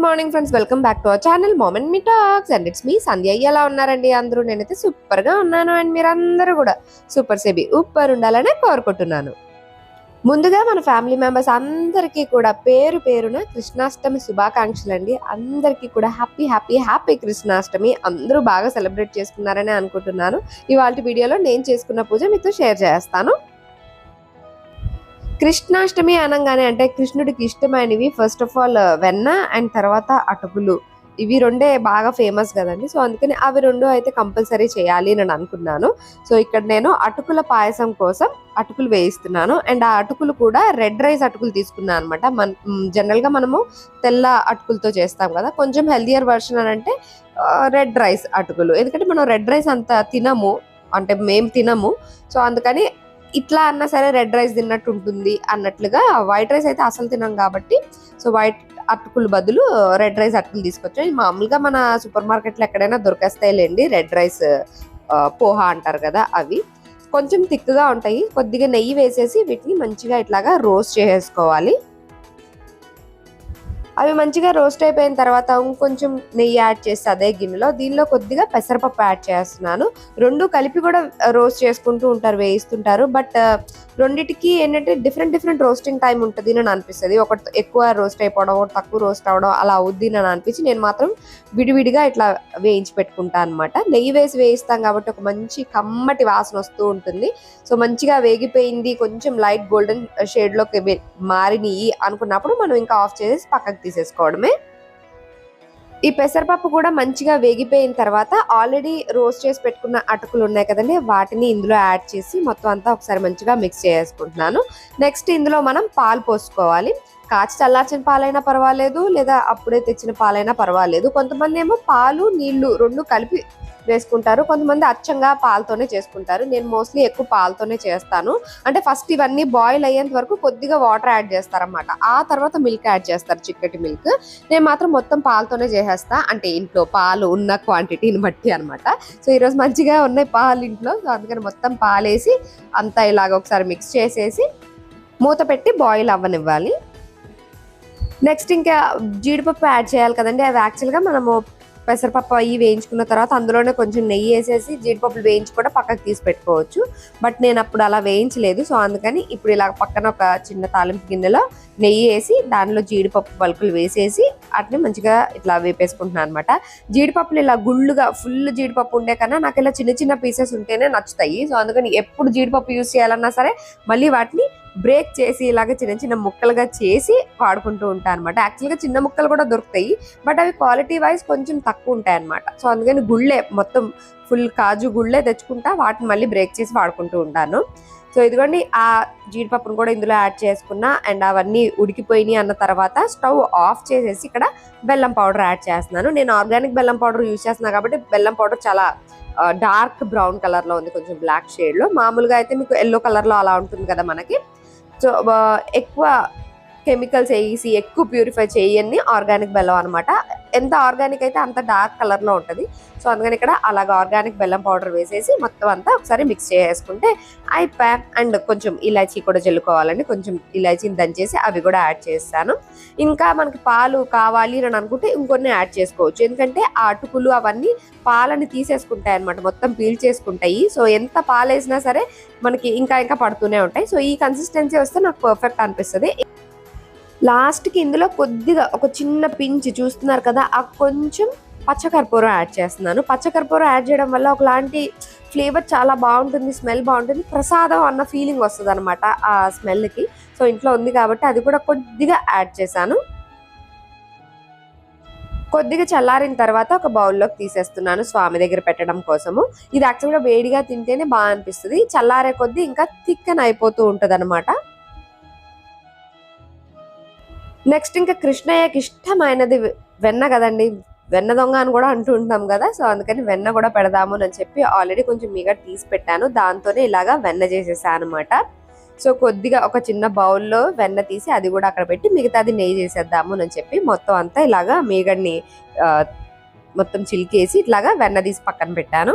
Good morning friends welcome back to our channel moment me talks and it's me Sandhya ఎలా ఉన్నారండి అందరూ? నేనైతే సూపర్గా ఉన్నాను అండ్ మీరందరూ కూడా సూపర్ సేబీ ఉప్పర్ ఉండాలనే కోరుకుంటున్నాను. ముందుగా మన ఫ్యామిలీ మెంబర్స్ అందరికీ కూడా పేరు పేరున కృష్ణాష్టమి శుభాకాంక్షలు అండి అందరికీ కూడా హ్యాపీ హ్యాపీ హ్యాపీ కృష్ణాష్టమి. అందరూ బాగా సెలబ్రేట్ చేసుకున్నారని అనుకుంటున్నాను. ఇవాళ వీడియోలో నేను చేసుకున్న పూజ మీతో షేర్ చేస్తాను. కృష్ణాష్టమి అనగానే అంటే కృష్ణుడికి ఇష్టమైనవి ఫస్ట్ ఆఫ్ ఆల్ వెన్న అండ్ తర్వాత అటుకులు. ఇవి రెండే బాగా ఫేమస్ కదండి. సో అందుకని అవి రెండు అయితే కంపల్సరీ చేయాలి అని అనుకున్నాను. సో ఇక్కడ నేను అటుకుల పాయసం కోసం అటుకులు వేయిస్తున్నాను. అండ్ ఆ అటుకులు కూడా రెడ్ రైస్ అటుకులు తీసుకున్నాను అనమాట మన జనరల్గా మనము తెల్ల అటుకులతో చేస్తాం కదా. కొంచెం హెల్దియర్ వర్షన్ అని అంటే రెడ్ రైస్ అటుకులు. ఎందుకంటే మనం రెడ్ రైస్ అంత తినము. అంటే మేము తినము. సో అందుకని ఇట్లా అన్నా సరే రెడ్ రైస్ తిన్నట్టు ఉంటుంది అన్నట్లుగా వైట్ రైస్ అయితే అసలు తినాం కాబట్టి సో వైట్ అటుకులు బదులు రెడ్ రైస్ అటుకులు తీసుకొచ్చాం. మామూలుగా మన సూపర్ మార్కెట్లో ఎక్కడైనా దొరికేస్తాయిలేండి రెడ్ రైస్ పోహా అంటారు కదా అవి. కొంచెం థిక్గా ఉంటాయి. కొద్దిగా నెయ్యి వేసేసి వీటిని మంచిగా ఇట్లాగా రోస్ట్ చేసేసుకోవాలి అవి మంచిగా రోస్ట్ అయిపోయిన తర్వాత ఇంకొంచెం నెయ్యి యాడ్ చేసి అదే గిన్నెలో దీనిలో కొద్దిగా పెసరపప్పు యాడ్ చేస్తున్నాను. రెండు కలిపి కూడా రోస్ట్ చేసుకుంటూ ఉంటారు వేయిస్తుంటారు. బట్ రెండిటికి ఏంటంటే డిఫరెంట్ డిఫరెంట్ రోస్టింగ్ టైం ఉంటుంది అని అనిపిస్తుంది. ఒకటి ఎక్కువ రోస్ట్ అయిపోవడం ఒకటి తక్కువ రోస్ట్ అవడం అలా అవుద్ది అని అనిపించి నేను మాత్రం విడివిడిగా ఇట్లా వేయించి పెట్టుకుంటాను అనమాట నెయ్యి వేసి వేయిస్తాం కాబట్టి ఒక మంచి కమ్మటి వాసన వస్తూ ఉంటుంది. సో మంచిగా వేగిపోయింది కొంచెం లైట్ గోల్డెన్ షేడ్లోకి మారినాయి అనుకున్నప్పుడు మనం ఇంకా ఆఫ్ చేసి పక్కకి తీసేసుకోవడమే. ఈ పెసరపప్పు కూడా మంచిగా వేగిపోయిన తర్వాత ఆల్రెడీ రోస్ట్ చేసి పెట్టుకున్న అటుకులు ఉన్నాయి కదండి వాటిని ఇందులో యాడ్ చేసి మొత్తం అంతా ఒకసారి మంచిగా మిక్స్ చేసుకుంటున్నాను. నెక్స్ట్ ఇందులో మనం పాలు పోసుకోవాలి. కాచి చల్లార్చిన పాలైనా పర్వాలేదు లేదా అప్పుడే తెచ్చిన పాలైనా పర్వాలేదు. కొంతమంది ఏమో పాలు నీళ్ళు రెండు కలిపి వేసుకుంటారు. కొంతమంది అచ్చంగా పాలతోనే చేసుకుంటారు. నేను మోస్ట్లీ ఎక్కువ పాలతోనే చేస్తాను. అంటే ఫస్ట్ ఇవన్నీ బాయిల్ అయ్యేంత వరకు కొద్దిగా వాటర్ యాడ్ చేస్తారనమాట ఆ తర్వాత మిల్క్ యాడ్ చేస్తారు చిక్కటి మిల్క్. నేను మాత్రం మొత్తం పాలతోనే చేసేస్తా. అంటే ఇంట్లో పాలు ఉన్న క్వాంటిటీని బట్టి అనమాట సో ఈరోజు మంచిగా ఉన్నాయి పాలు ఇంట్లో. సో అందుకని మొత్తం పాలేసి అంతా ఇలాగ ఒకసారి మిక్స్ చేసేసి మూత పెట్టి బాయిల్ అవ్వనివ్వాలి. నెక్స్ట్ ఇంకా జీడిపప్పు యాడ్ చేయాలి కదండి. అవి యాక్చువల్గా మనము పెసరపప్పు అవి వేయించుకున్న తర్వాత అందులోనే కొంచెం నెయ్యి వేసేసి జీడిపప్పులు వేయించి కూడా పక్కకు తీసి పెట్టుకోవచ్చు. బట్ నేను అప్పుడు అలా వేయించలేదు. సో అందుకని ఇప్పుడు ఇలా పక్కన ఒక చిన్న తాలింపు గిన్నెలో నెయ్యి వేసి దానిలో జీడిపప్పు పలుకులు వేసేసి అట్లే మంచిగా ఇట్లా వేపేసుకుంటున్నాను అనమాట జీడిపప్పులు ఇలా గుళ్ళుగా ఫుల్ జీడిపప్పు ఉండే కన్నా నాకు ఇలా చిన్న చిన్న పీసెస్ ఉంటేనే నచ్చుతాయి. సో అందుకని ఎప్పుడు జీడిపప్పు యూస్ చేయాలన్నా సరే మళ్ళీ వాటిని బ్రేక్ చేసి ఇలాగ చిన్న చిన్న ముక్కలుగా చేసి వాడుకుంటూ ఉంటాను అనమాట యాక్చువల్గా చిన్న ముక్కలు కూడా దొరుకుతాయి బట్ అవి క్వాలిటీ వైజ్ కొంచెం తక్కువ ఉంటాయి అనమాట సో అందుకని గుళ్ళే మొత్తం ఫుల్ కాజు గుళ్ళే తెచ్చుకుంటా వాటిని మళ్ళీ బ్రేక్ చేసి వాడుకుంటూ ఉంటాను. సో ఇదిగోండి ఆ జీడిపప్పును కూడా ఇందులో యాడ్ చేసుకున్నా అండ్ అవన్నీ ఉడికిపోయినాయి అన్న తర్వాత స్టవ్ ఆఫ్ చేసేసి ఇక్కడ బెల్లం పౌడర్ యాడ్ చేస్తున్నాను. నేను ఆర్గానిక్ బెల్లం పౌడర్ యూజ్ చేస్తున్నాను కాబట్టి బెల్లం పౌడర్ చాలా డార్క్ బ్రౌన్ కలర్లో ఉంది కొంచెం బ్లాక్ షేడ్లో మామూలుగా అయితే మీకు ఎల్లో కలర్లో అలా ఉంటుంది కదా మనకి. సో ఎక్కువ కెమికల్స్ వేసి ఎక్కువ ప్యూరిఫై చేయని ఆర్గానిక్ బెల్లం అనమాట ఎంత ఆర్గానిక్ అయితే అంత డార్క్ కలర్లో ఉంటుంది. సో అందుకని ఇక్కడ అలాగ ఆర్గానిక్ బెల్లం పౌడర్ వేసేసి మొత్తం అంతా ఒకసారి మిక్స్ చేసుకుంటే అయిపోయా అండ్ కొంచెం ఇలాచీ కూడా జల్లుకోవాలండి. కొంచెం ఇలాచీని దంచేసి అవి కూడా యాడ్ చేస్తాను. ఇంకా మనకి పాలు కావాలి అని అనుకుంటే ఇంకొన్ని యాడ్ చేసుకోవచ్చు. ఎందుకంటే ఆ అటుకులు అవన్నీ పాలని తీసేసుకుంటాయి అనమాట మొత్తం పీల్ చేసుకుంటాయి సో ఎంత పాలు వేసినా సరే మనకి ఇంకా ఇంకా పడుతూనే ఉంటాయి. సో ఈ కన్సిస్టెన్సీ వస్తే నాకు పర్ఫెక్ట్ అనిపిస్తుంది. లాస్ట్కి ఇందులో కొద్దిగా ఒక చిన్న పించ్ చూస్తున్నారు కదా ఆ కొంచెం పచ్చకర్పూరం యాడ్ చేస్తున్నాను. పచ్చకర్పూరం యాడ్ చేయడం వల్ల ఒకలాంటి ఫ్లేవర్ చాలా బాగుంటుంది స్మెల్ బాగుంటుంది ప్రసాదం అన్న ఫీలింగ్ వస్తుంది అనమాట ఆ స్మెల్కి. సో ఇంట్లో ఉంది కాబట్టి అది కూడా కొద్దిగా యాడ్ చేశాను. కొద్దిగా చల్లారిన తర్వాత ఒక బౌల్లోకి తీసేస్తున్నాను స్వామి దగ్గర పెట్టడం కోసము. ఇది యాక్చువల్గా వేడిగా తింటేనే బాగా అనిపిస్తుంది. చల్లారే కొద్దీ ఇంకా థిక్కన్ అయిపోతూ ఉంటుంది అనమాట నెక్స్ట్ ఇంకా కృష్ణయ్యకి ఇష్టమైనది వెన్న కదండి. వెన్న దొంగ అని కూడా అంటూ ఉంటాం కదా. సో అందుకని వెన్న కూడా పెడదాము అని చెప్పి ఆల్రెడీ కొంచెం మీగా తీసి పెట్టాను. దాంతోనే ఇలాగా వెన్న చేసేసాను అనమాట సో కొద్దిగా ఒక చిన్న బౌల్లో వెన్న తీసి అది కూడా అక్కడ పెట్టి మిగతాది నెయ్యి చేసేద్దాము అని చెప్పి మొత్తం అంతా ఇలాగా మీగడిని మొత్తం చిలికేసి ఇట్లాగా వెన్న తీసి పక్కన పెట్టాను.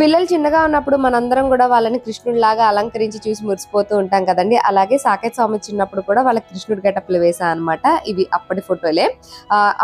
పిల్లలు చిన్నగా ఉన్నప్పుడు మనందరం కూడా వాళ్ళని కృష్ణుడిలాగా అలంకరించి చూసి మురిసిపోతూ ఉంటాం కదండి. అలాగే సాకేత్ స్వామి చిన్నప్పుడు కూడా వాళ్ళకి కృష్ణుడి గెటప్లు వేసా అనమాట ఇవి అప్పటి ఫోటోలే.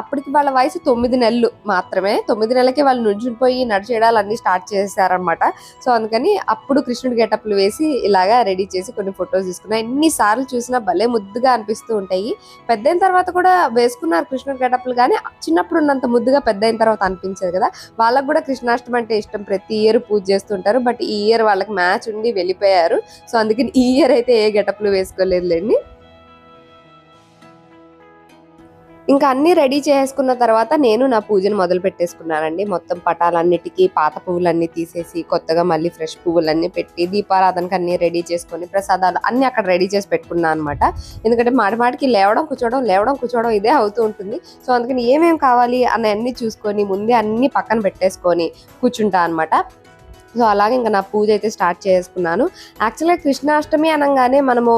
అప్పటికి వాళ్ళ వయసు తొమ్మిది నెలలు మాత్రమే. తొమ్మిది నెలలకి వాళ్ళు నుంచుని నడిచేయడాలు అన్ని స్టార్ట్ చేశారనమాట సో అందుకని అప్పుడు కృష్ణుడి గెటప్లు వేసి ఇలాగా రెడీ చేసి కొన్ని ఫొటోస్ తీసుకున్నా. ఎన్నిసార్లు చూసినా భలే ముద్దుగా అనిపిస్తూ ఉంటాయి. పెద్దయిన తర్వాత కూడా వేసుకున్నారు కృష్ణుడి గెటప్లు కానీ చిన్నప్పుడు ఉన్నంత ముద్దుగా పెద్ద అయిన తర్వాత అనిపించదు కదా. వాళ్ళకు కూడా కృష్ణాష్టమి అంటే ఇష్టం. ప్రతి ఇయర్ పూజ చేస్తుంటారు. బట్ ఈ ఇయర్ వాళ్ళకి మ్యాచ్ ఉండి వెళ్ళిపోయారు. సో అందుకని ఈ ఇయర్ అయితే ఏ గెటప్లు వేసుకోలేదులేండి. ఇంకా అన్ని రెడీ చేసుకున్న తర్వాత నేను నా పూజను మొదలు పెట్టేసుకున్నానండి. మొత్తం పటాలన్నిటికీ పాత పువ్వులన్నీ తీసేసి కొత్తగా మళ్ళీ ఫ్రెష్ పువ్వులన్నీ పెట్టి దీపారాధనకి అన్ని రెడీ చేసుకొని ప్రసాదాలు అన్ని అక్కడ రెడీ చేసి పెట్టుకున్నాను అనమాట ఎందుకంటే మాటి మాటికి లేవడం కూర్చోవడం లేవడం కూర్చోవడం ఇదే అవుతూ ఉంటుంది. సో అందుకని ఏమేమి కావాలి అన్నీ అన్ని చూసుకొని ముందే అన్ని పక్కన పెట్టేసుకొని కూర్చుంటా అనమాట సో అలాగే ఇంకా నా పూజ అయితే స్టార్ట్ చేసుకున్నాను. యాక్చువల్గా కృష్ణాష్టమి అనగానే మనము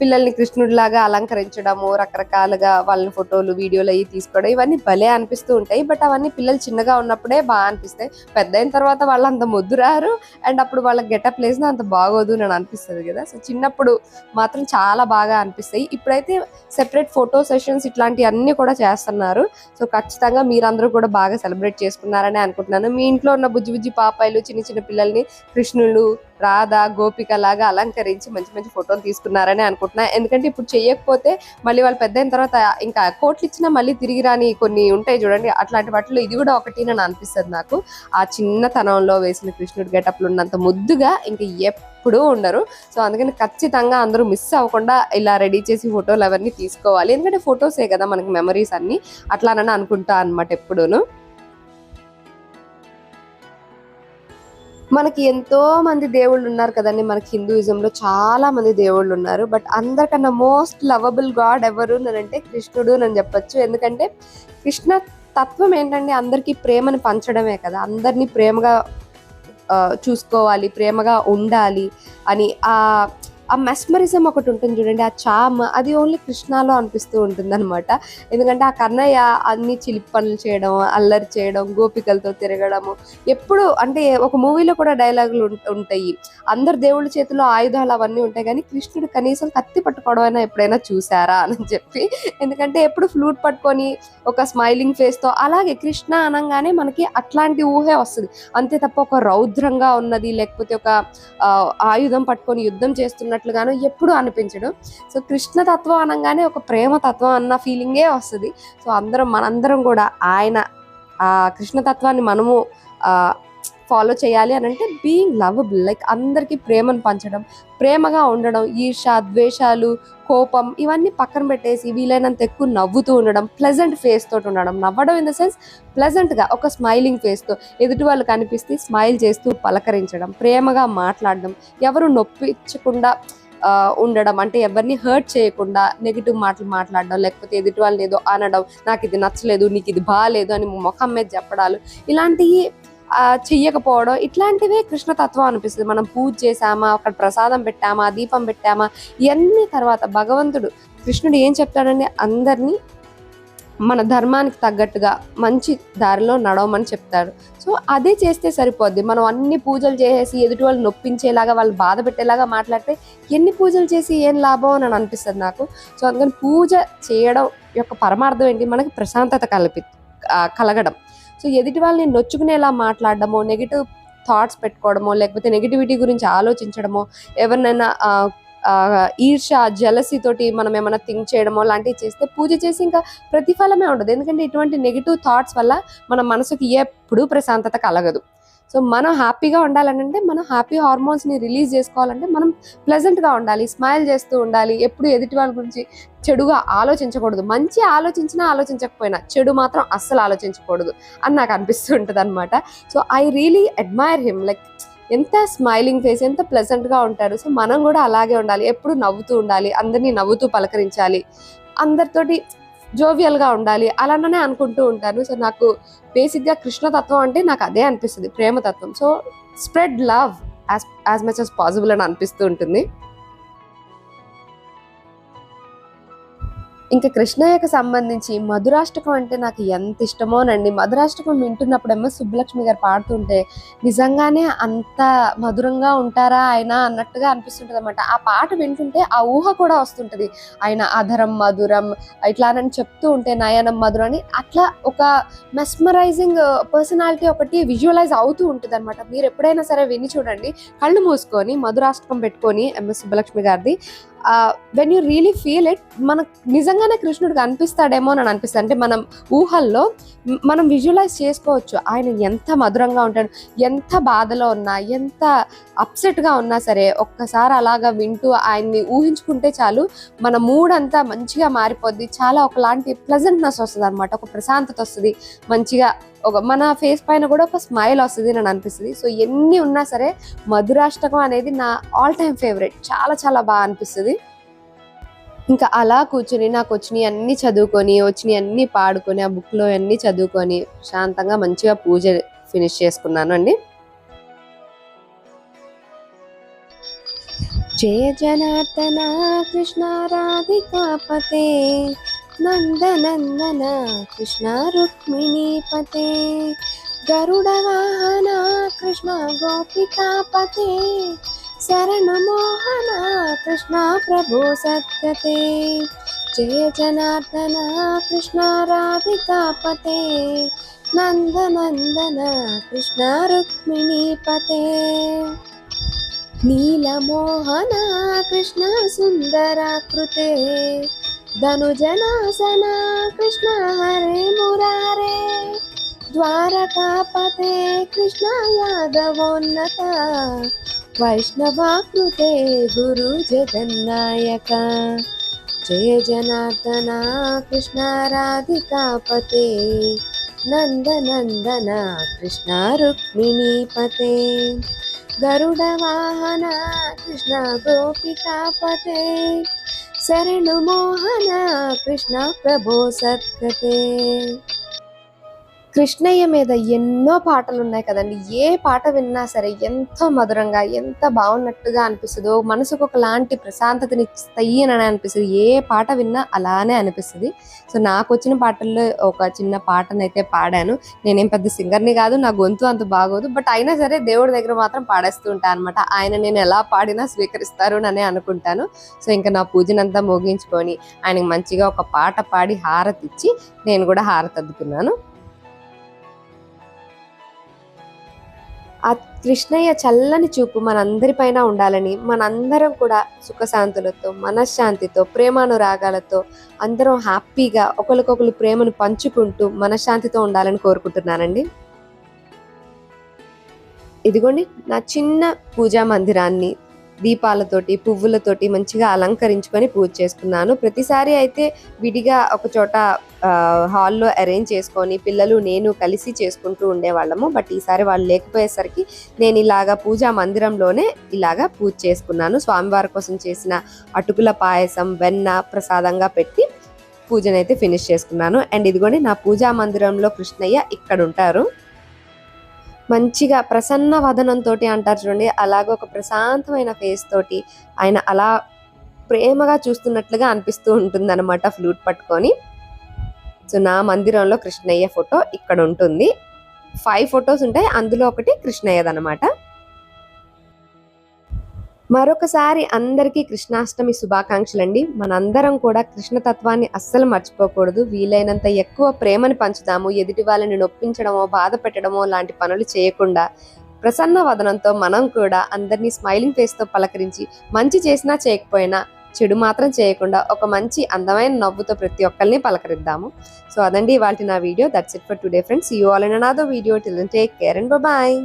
పిల్లల్ని కృష్ణుడిలాగా అలంకరించడము రకరకాలుగా వాళ్ళని ఫోటోలు వీడియోలు అవి తీసుకోవడం ఇవన్నీ భలే అనిపిస్తూ ఉంటాయి. బట్ అవన్నీ పిల్లలు చిన్నగా ఉన్నప్పుడే బాగా అనిపిస్తాయి. పెద్ద అయిన తర్వాత వాళ్ళు అంత ముద్దురారు అండ్ అప్పుడు వాళ్ళకి గెటప్ లేసిన అంత బాగోదు అని అనిపిస్తుంది కదా. సో చిన్నప్పుడు మాత్రం చాలా బాగా అనిపిస్తాయి. ఇప్పుడైతే సెపరేట్ ఫోటో సెషన్స్ ఇట్లాంటివి అన్నీ కూడా చేస్తున్నారు. సో ఖచ్చితంగా మీరందరూ కూడా బాగా సెలబ్రేట్ చేసుకున్నారని అనుకుంటున్నాను. మీ ఇంట్లో ఉన్న బుజ్జి బుజ్జి పాపాయిలు చిన్న చిన్న పిల్లల్ని కృష్ణులు రాధ గోపిక లాగా అలంకరించి మంచి మంచి ఫోటోలు తీసుకున్నారని అనుకుంటున్నా. ఎందుకంటే ఇప్పుడు చెయ్యకపోతే మళ్ళీ వాళ్ళు పెద్ద అయిన తర్వాత ఇంకా కోట్లు ఇచ్చినా మళ్ళీ తిరిగి రాని కొన్ని ఉంటాయి చూడండి. అట్లాంటి వాటిలో ఇది కూడా ఒకటి అని అనిపిస్తుంది నాకు. ఆ చిన్నతనంలో వేసిన కృష్ణుడి గెటప్లు ఉన్నంత ముద్దుగా ఇంకా ఎప్పుడూ ఉండరు. సో అందుకని ఖచ్చితంగా అందరూ మిస్ అవ్వకుండా ఇలా రెడీ చేసి ఫోటోలు అవన్నీ తీసుకోవాలి. ఎందుకంటే ఫొటోసే కదా మనకి మెమరీస్ అన్ని. అట్లానని అనుకుంటా అనమాట ఎప్పుడూను. మనకి ఎంతో మంది దేవుళ్ళు ఉన్నారు కదండి. మనకి హిందూయిజంలో చాలా మంది దేవుళ్ళు ఉన్నారు. బట్ అందరికన్నా మోస్ట్ లవబుల్ గాడ్ ఎవరు అంటే కృష్ణుడు అని చెప్పొచ్చు. ఎందుకంటే కృష్ణ తత్వం ఏంటంటే అందరికీ ప్రేమను పంచడమే కదా. అందరినీ ప్రేమగా చూసుకోవాలి ప్రేమగా ఉండాలి అని ఆ ఆ మెస్మరిజం ఒకటి ఉంటుంది చూడండి ఆ చామ్ అది ఓన్లీ కృష్ణాలో అనిపిస్తూ ఉంటుంది అనమాట ఎందుకంటే ఆ కన్నయ్య అన్ని చిలిపి పనులు చేయడం అల్లరి చేయడం గోపికలతో తిరగడము ఎప్పుడు అంటే ఒక మూవీలో కూడా డైలాగులు ఉంటాయి. అందరు దేవుళ్ళ చేతిలో ఆయుధాలు అవన్నీ ఉంటాయి కానీ కృష్ణుడు కనీసం కత్తి పట్టుకోవడం అయినా ఎప్పుడైనా చూసారా అని చెప్పి. ఎందుకంటే ఎప్పుడు ఫ్లూట్ పట్టుకొని ఒక స్మైలింగ్ ఫేస్తో అలాగే కృష్ణ అనగానే మనకి అట్లాంటి ఊహే వస్తుంది. అంతే తప్ప ఒక రౌద్రంగా ఉన్నది లేకపోతే ఒక ఆయుధం పట్టుకొని యుద్ధం అన్నట్లుగాను ఎప్పుడు అనిపించడు. సో కృష్ణ తత్వం అనగానే ఒక ప్రేమ తత్వం అన్న ఫీలింగే వస్తుంది. సో అందరం మనందరం కూడా ఆయన ఆ కృష్ణతత్వాన్ని మనము ఫాలో చేయాలి అని అంటే బీయింగ్ లవబుల్ లైక్ అందరికీ ప్రేమను పంచడం ప్రేమగా ఉండడం ఈర్ష ద్వేషాలు కోపం ఇవన్నీ పక్కన పెట్టేసి వీలైనంత ఎక్కువ నవ్వుతూ ఉండడం ప్లెజెంట్ ఫేస్ తోటి ఉండడం. నవ్వడం ఇన్ ద సెన్స్ ప్లెజెంట్గా ఒక స్మైలింగ్ ఫేస్తో ఎదుటి వాళ్ళు కనిపిస్తే స్మైల్ చేస్తూ పలకరించడం ప్రేమగా మాట్లాడడం ఎవరు నొప్పించకుండా ఉండడం అంటే ఎవరిని హర్ట్ చేయకుండా నెగిటివ్ మాటలు మాట్లాడడం లేకపోతే ఎదుటి వాళ్ళని ఏదో అనడం నాకు ఇది నచ్చలేదు నీకు ఇది బాగాలేదు అని ముఖం మీద చెప్పడాలు ఇలాంటివి చెయ్యకపోవడం ఇట్లాంటివే కృష్ణతత్వం అనిపిస్తుంది. మనం పూజ చేసామా అక్కడ ప్రసాదం పెట్టామా దీపం పెట్టామా ఇవన్నీ తర్వాత భగవంతుడు కృష్ణుడు ఏం చెప్తాడంటే అందరినీ మన ధర్మానికి తగ్గట్టుగా మంచి దారిలో నడవమని చెప్తాడు. సో అదే చేస్తే సరిపోద్ది. మనం అన్ని పూజలు చేసేసి ఎదుటి వాళ్ళు నొప్పించేలాగా వాళ్ళు బాధ పెట్టేలాగా మాట్లాడితే ఎన్ని పూజలు చేసి ఏం లాభం అని అనిపిస్తుంది నాకు. సో అందుకని పూజ చేయడం యొక్క పరమార్థం ఏంటి? మనకి ప్రశాంతత కల్పి కలగడం. సో ఎదుటి వాళ్ళని నొచ్చుకునేలా మాట్లాడడమో నెగిటివ్ థాట్స్ పెట్టుకోవడమో లేకపోతే నెగిటివిటీ గురించి ఆలోచించడమో ఎవరినైనా ఈర్ష జలసీతోటి మనం ఏమైనా థింక్ చేయడమో లాంటివి చేస్తే పూజ చేసి ఇంకా ప్రతిఫలమే ఉండదు. ఎందుకంటే ఇటువంటి నెగిటివ్ థాట్స్ వల్ల మన మనసుకి ఎప్పుడూ ప్రశాంతత కలగదు. సో మనం హ్యాపీగా ఉండాలంటే మనం హ్యాపీ హార్మోన్స్ని రిలీజ్ చేసుకోవాలంటే మనం ప్లెజెంట్గా ఉండాలి స్మైల్ చేస్తూ ఉండాలి ఎప్పుడు ఎదుటి వాళ్ళ గురించి చెడుగా ఆలోచించకూడదు. మంచి ఆలోచించినా ఆలోచించకపోయినా చెడు మాత్రం అస్సలు ఆలోచించకూడదు అని నాకు అనిపిస్తూ ఉంటుంది అనమాట so I really admire him like ఎంత స్మైలింగ్ ఫేస్ ఎంత ప్లెజెంట్గా ఉంటారు. సో మనం కూడా అలాగే ఉండాలి. ఎప్పుడు నవ్వుతూ ఉండాలి. అందరినీ నవ్వుతూ పలకరించాలి. అందరితోటి జోవియల్గా ఉండాలి అలానే అనుకుంటూ ఉంటాను. సో నాకు బేసిక్గా కృష్ణతత్వం అంటే నాకు అదే అనిపిస్తుంది ప్రేమతత్వం. So spread love as as much as possible అని అనిపిస్తూ ఉంటుంది. ఇంకా కృష్ణయ్యకు సంబంధించి మధురాష్టకం అంటే నాకు ఎంత ఇష్టమోనండి. మధురాష్టకం వింటున్నప్పుడు ఎంఎస్ సుబ్బలక్ష్మి గారు పాడుతుంటే నిజంగానే అంత మధురంగా ఉంటారా ఆయన అన్నట్టుగా అనిపిస్తుంటుంది అనమాట ఆ పాట వింటుంటే ఆ ఊహ కూడా వస్తుంటది. ఆయన అధరం మధురం ఇట్లానని చెప్తూ ఉంటే నయనం మధురం అని అట్లా ఒక మెస్మరైజింగ్ పర్సనాలిటీ ఒకటి విజువలైజ్ అవుతూ ఉంటుంది అనమాట మీరు ఎప్పుడైనా సరే విని చూడండి. కళ్ళు మూసుకొని మధురాష్టకం పెట్టుకొని ఎంఎస్ సుబ్బలక్ష్మి గారిది when you really feel it మనకు నిజంగానే కృష్ణుడు కనిపిస్తాడేమో అని అనిపిస్తుంది. అంటే మనం ఊహల్లో మనం విజువలైజ్ చేసుకోవచ్చు. ఆయన ఎంత మధురంగా ఉంటాడు ఎంత బాధలో ఉన్నా ఎంత అప్సెట్గా ఉన్నా సరే ఒక్కసారి అలాగా వింటూ ఆయన్ని ఊహించుకుంటే చాలు మన మూడ్ అంతా మంచిగా మారిపోద్ది. చాలా ఒకలాంటి ప్లజెంట్నెస్ వస్తుంది అనమాట ఒక ప్రశాంతత వస్తుంది. మంచిగా ఒక మన ఫేస్ పైన కూడా ఒక స్మైల్ వస్తుంది అని అనిపిస్తుంది. సో ఎన్ని ఉన్నా సరే మధురాష్టకం అనేది నా ఆల్ టైమ్ ఫేవరెట్ చాలా చాలా బాగా అనిపిస్తుంది. ఇంకా అలా కూర్చుని నాకు వచ్చినాయి అన్ని చదువుకొని వచ్చినాయి అన్ని పాడుకొని ఆ బుక్లో అన్ని చదువుకొని శాంతంగా మంచిగా పూజ ఫినిష్ చేసుకున్నాను అండి. జయ జనార్దన కృష్ణ రాధికాపతే నందనందన కృష్ణ రుక్మిణీపతే గరుడ వాహన కృష్ణ గోపికాపతే శరణమోహన కృష్ణ ప్రభు సత్యతే. జయ జనార్దన కృష్ణ రాధికాపతే నందనందన కృష్ణ రుక్మిణీపతే నీలమోహన కృష్ణ సుందరాకృతే. ధనుజనాసన కృష్ణ హరే మురారే. ద్వారకాపతే కృష్ణ యాదవోన్నత. వైష్ణవాకృతే గురు జగన్నాయక. జయ జనార్దన కృష్ణ రాధికాపతే నందనందన కృష్ణ రుక్మిణీపతే గరుడ వాహన కృష్ణ గోపికాపతే శరణు మోహన కృష్ణ ప్రభో సత్కతే కృష్ణయ్య మీద ఎన్నో పాటలు ఉన్నాయి కదండి. ఏ పాట విన్నా సరే ఎంతో మధురంగా ఎంత బాగున్నట్టుగా అనిపిస్తుందో మనసుకు ఒకలాంటి ప్రశాంతతని ఇస్తాయి అని అనిపిస్తుంది. ఏ పాట విన్నా అలానే అనిపిస్తుంది. సో నాకు వచ్చిన పాటల్లో ఒక చిన్న పాటనైతే పాడాను. నేనేం పెద్ద సింగర్ని కాదు నా గొంతు అంత బాగోదు. బట్ అయినా సరే దేవుడి దగ్గర మాత్రం పాడేస్తూ ఉంటాను అనమాట ఆయన నేను ఎలా పాడినా స్వీకరిస్తారు అని అనుకుంటాను. సో ఇంకా నా పూజనంతా మోగించుకొని ఆయనకి మంచిగా ఒక పాట పాడి హారతి ఇచ్చి నేను కూడా హారతి అద్దుకున్నాను. ఆ కృష్ణయ్య చల్లని చూపు మనందరిపైన ఉండాలని మనందరం కూడా సుఖశాంతులతో మనశ్శాంతితో ప్రేమానురాగాలతో అందరం హ్యాపీగా ఒకరికొకరు ప్రేమను పంచుకుంటూ మనశ్శాంతితో ఉండాలని కోరుకుంటున్నానండి. ఇదిగోండి నా చిన్న పూజా మందిరాన్ని దీపాలతోటి పువ్వులతోటి మంచిగా అలంకరించుకొని పూజ చేసుకున్నాను. ప్రతిసారి అయితే విడిగా ఒక చోట హాల్లో అరేంజ్ చేసుకొని పిల్లలు నేను కలిసి చేసుకుంటూ ఉండేవాళ్ళము. బట్ ఈసారి వాళ్ళు లేకపోయేసరికి నేను ఇలాగా పూజా మందిరంలోనే ఇలాగా పూజ చేసుకున్నాను. స్వామివారి కోసం చేసిన అటుకుల పాయసం వెన్న ప్రసాదంగా పెట్టి పూజనైతే ఫినిష్ చేసుకున్నాను. అండ్ ఇదిగోండి నా పూజా మందిరంలో కృష్ణయ్య ఇక్కడ ఉంటారు మంచిగా ప్రసన్న వదనంతో అంటారు చూడండి. అలాగే ఒక ప్రశాంతమైన ఫేస్ తోటి ఆయన అలా ప్రేమగా చూస్తున్నట్లుగా అనిపిస్తూ ఉంటుంది అనమాట ఫ్లూట్ పట్టుకొని. సో నా మందిరంలో కృష్ణయ్య ఫోటో ఇక్కడ ఉంటుంది. ఫైవ్ ఫొటోస్ ఉంటాయి. అందులో ఒకటి కృష్ణయ్యదనమాట మరొకసారి అందరికీ కృష్ణాష్టమి శుభాకాంక్షలు అండి మనందరం కూడా కృష్ణతత్వాన్ని అస్సలు మర్చిపోకూడదు. వీలైనంత ఎక్కువ ప్రేమని పంచుదాము ఎదుటి వాళ్ళని నొప్పించడమో బాధ పెట్టడమో లాంటి పనులు చేయకుండా ప్రసన్న వదనంతో మనం కూడా అందరినీ స్మైలింగ్ ఫేస్తో పలకరించి మంచి చేసినా చేయకపోయినా చెడు మాత్రం చేయకుండా ఒక మంచి అందమైన నవ్వుతో ప్రతి ఒక్కరిని పలకరిద్దాము. సో అదండి ఇవాళ నా video. That's it for today friends you all in another video till take care and bye